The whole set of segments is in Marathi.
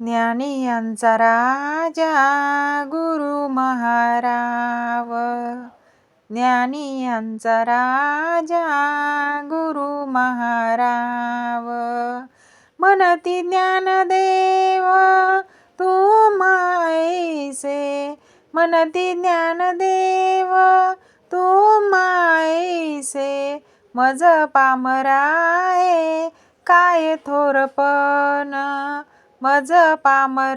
ज्ञानी यांचा राजा गुरु महाराव. ज्ञानी यांचा राजा गुरु महाराव. म्हणती ज्ञानदेव तू मायसे. म्हणती ज्ञानदेव तू मायसे. मज पामराये काय थोरपण मज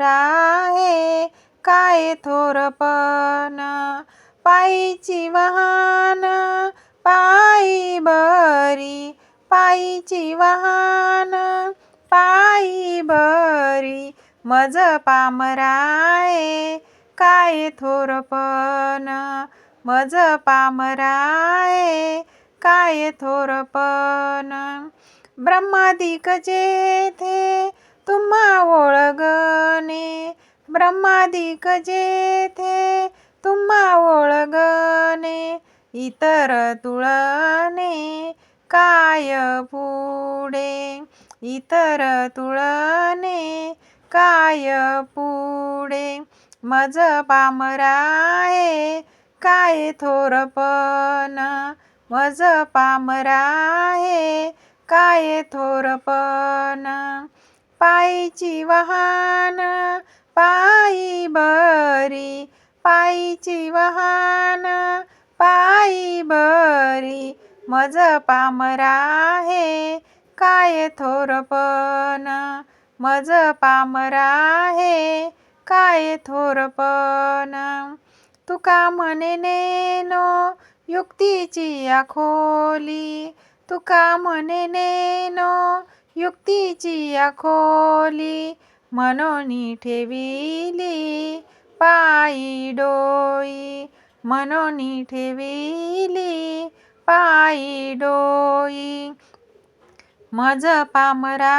आहे काय थोरपण पायीची वाहन पायी बरी पायीची वाहन पायी बरी मज पामराये काय थोरपण मज पामराये काय थोरपण ब्रह्मादिक जेथे ब्रह्मादिक जेथे तुम्हा ओळगणे इतर तुळने काय पुढे? इतर तुळने काय पुढे? मज पामराये काय थोरपण? मज पामराये काय थोरपण? पायची वाहन पायी बरी पायीची वहान पायी बरी. मज पामराहे काय थोरपण मज पामराहे काय थोरपण तुका म्हणे नेनो युक्तीची आखोली. तुका म्हणे नेनो युक्तीची आखोली. मनोनी ठेविली पायी डोई मनोनी ठेविली पायी डोई मज पामरा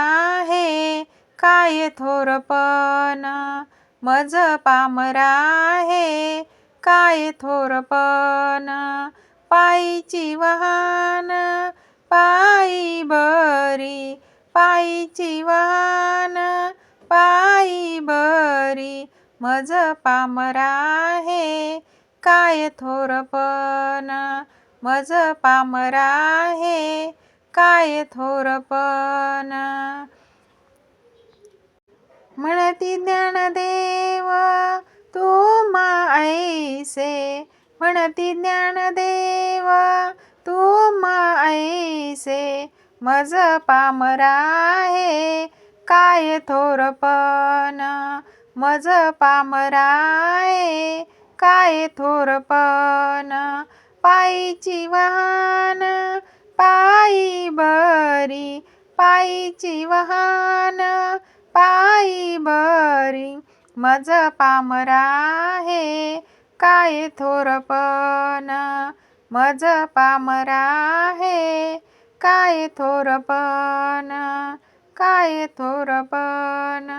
हे काय थोरपण मज पामराहे काय थोरपण पायीची वाहन पायी बरी. पायीची वाहन पायी बरी मज पामराहे काय थोरपण मज पामराहे काय थोरपण म्हणती ज्ञानदेव तू मायसे. म्हणती ज्ञानदेव तू मायसे. मज पामराहे काय थोरपण मज पामराय काय थोरपण पायीची वाहन पायी बरी पायीची वाहन पायी बरी मज पामराहे काय थोरपण मज पामराहे काय थोरपण काय थोरपण